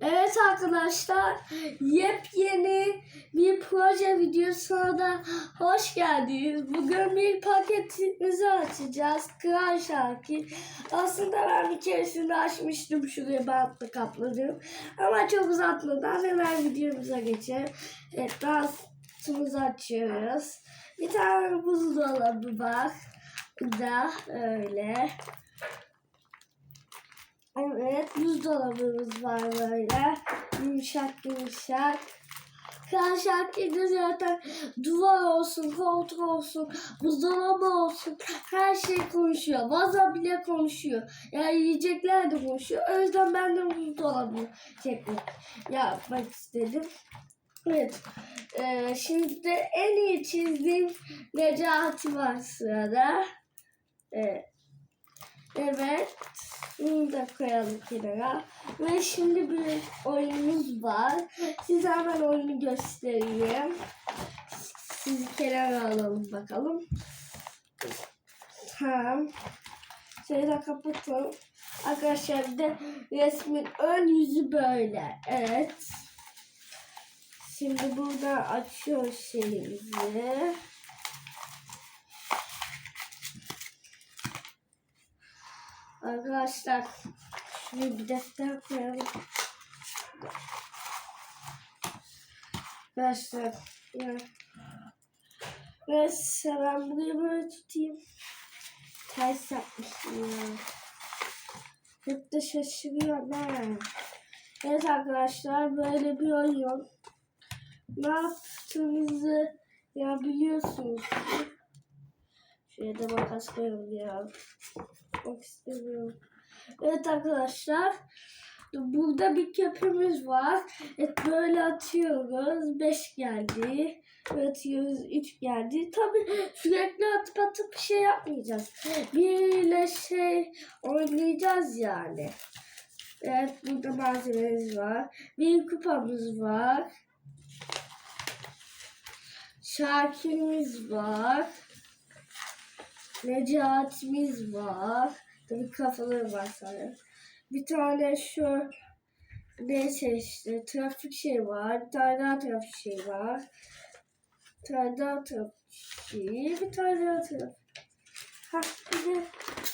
Evet arkadaşlar, yepyeni bir proje videosuna da hoş geldiniz. Bugün bir paketimizi açacağız. Kral şarkı. Aslında ben bir keresinde açmıştım şuraya bantla kapladım. Ama çok uzatmadan hemen videomuza geçelim. Evet, dansımızı açıyoruz. Bir tane buzdolabı var. Da öyle. Evet, buzdolabımız var böyle. Yumuşak yumuşak. Karşıdaki zaten duvar olsun, koltuk olsun, buzdolabı olsun her şey konuşuyor. Vaza bile konuşuyor. Yani yiyecekler de konuşuyor. O yüzden ben de buzdolabı çekmek yapmak istedim. Evet. Ee, şimdi de en iyi çizdiğim Necati var sırada. Evet. Evet. Bunu da koyalım kenara. Ve şimdi bir oyunumuz var. Size hemen oyunu göstereyim. Sizi kenara alalım bakalım. Tamam. Şöyle kapatalım. Arkadaşlar bir de resmin ön yüzü böyle. Evet. Şimdi burada açıyoruz şeyimizi. Arkadaşlar şuraya bir defter koyalım. Arkadaşlar ya. Neyse ben burayı böyle tutayım. Ters yapmışım ya. Hep de şaşırıyorum ha. Evet arkadaşlar böyle bir oyun. Ne yaptığınızı ya biliyorsunuz. Şuraya da makas koyalım ya. Çok istemiyorum. Evet arkadaşlar. Burada bir köpüğümüz var. Evet böyle atıyoruz. 5 geldi. Böyle atıyoruz. 3 geldi. Tabii sürekli atıp atıp bir şey yapmayacağız. Biriyle şey oynayacağız yani. Evet burada malzememiz var. Bir kupamız var. Şakirimiz var. Necati'miz var. Tabii kafaları var sanırım. Bir tane şu neyse işte trafik şey var. Bir tane daha trafik şey var. Bir tane daha trafik şey. Bir tane daha trafik. Ha bir de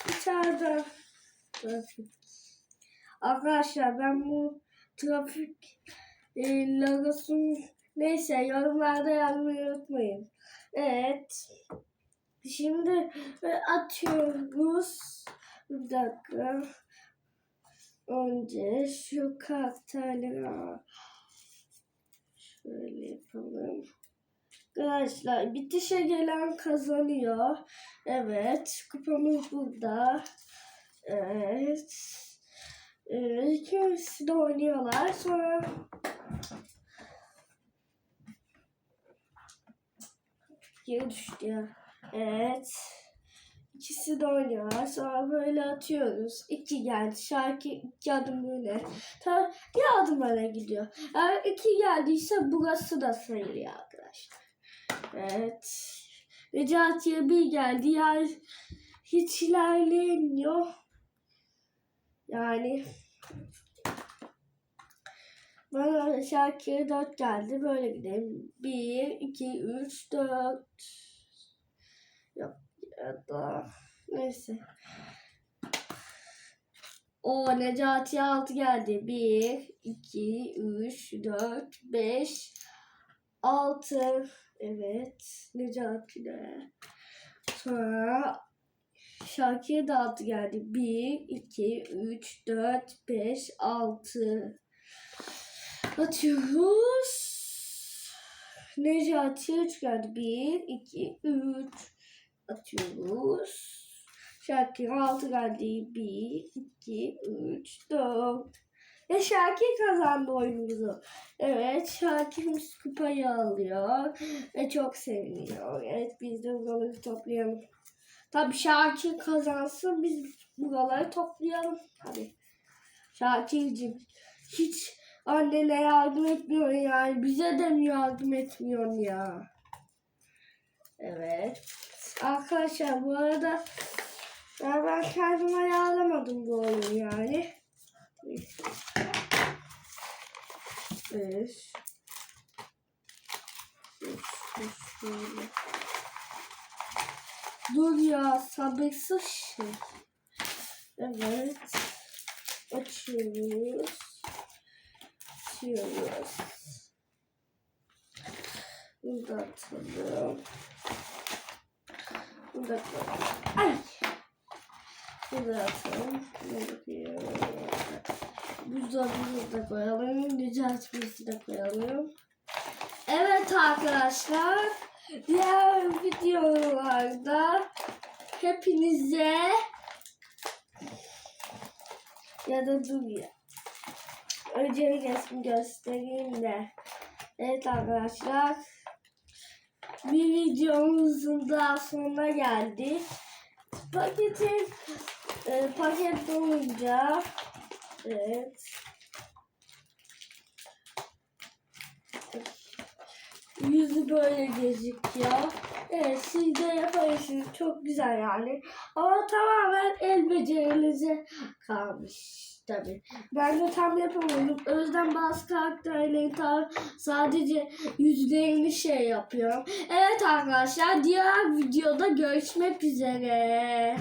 bir tane daha trafik. Arkadaşlar ben bu trafik e, logosunu neyse yorumlarda yazmayı unutmayın. Evet. Şimdi e, atıyoruz. Bir dakika. Önce şu kartları şöyle yapalım. Arkadaşlar bitişe gelen kazanıyor. Evet. Kupamız burada. Evet. İkisi de oynuyorlar. Sonra geri düştü ya. Evet. İkisi de oynuyorlar. Sonra böyle atıyoruz. İki geldi. Şarkı iki adım öne. Tabii bir adım öne gidiyor. Eğer iki geldiyse burası da sayılıyor arkadaşlar. Evet. Necati'ye bir geldi. Yani hiç ilerleyemiyor. Yani bana Şarkı'ya dört geldi. Böyle gidelim. Bir, iki, üç, dört. Yok ya da neyse. O Necati 6 geldi. 1, 2, 3, 4, 5, 6. Evet. Necati de. Sonra Şakir'e de 6 geldi. 1, 2, 3, 4, 5, 6. Atıyoruz. Necati'ye 3 geldi. 1, 2, 3 atıyoruz. Şakir 6 geldi. 1, 2, 3, 4. Ve Şakir kazandı oyunumuzu. Evet Şakir'imiz kupayı alıyor. Ve çok seviniyor. Evet biz de buraları toplayalım. Tabii Şakir kazansın biz buraları toplayalım. Hadi. Şakir'cim hiç annene yardım etmiyor yani. Bize de mi yardım etmiyorsun ya? Evet. Arkadaşlar bu arada ya ben kendime ayarlamadım bu oyunu yani. Beş. Dur ya sabırsız şey. Evet. Açıyoruz. Açıyoruz. Bunu. Bunu da koyalım. Ay. Bunu da atalım. Buzdolabını da koyalım. Düzeltmesi de koyalım. Evet arkadaşlar. Diğer videolarda hepinize ya da dur ya. Önce resmi göstereyim de. Evet arkadaşlar. Bir videomuzun daha sonuna geldik. Paketin e, paket dolunca evet. Yüzü böyle gözüküyor. Evet siz de yaparsınız. Çok güzel yani. Ama tamamen el becerinize kalmış tabi. Ben de tam yapamadım. O yüzden bazı karakterleri tam sadece yüzlerini şey yapıyorum. Evet arkadaşlar diğer videoda görüşmek üzere.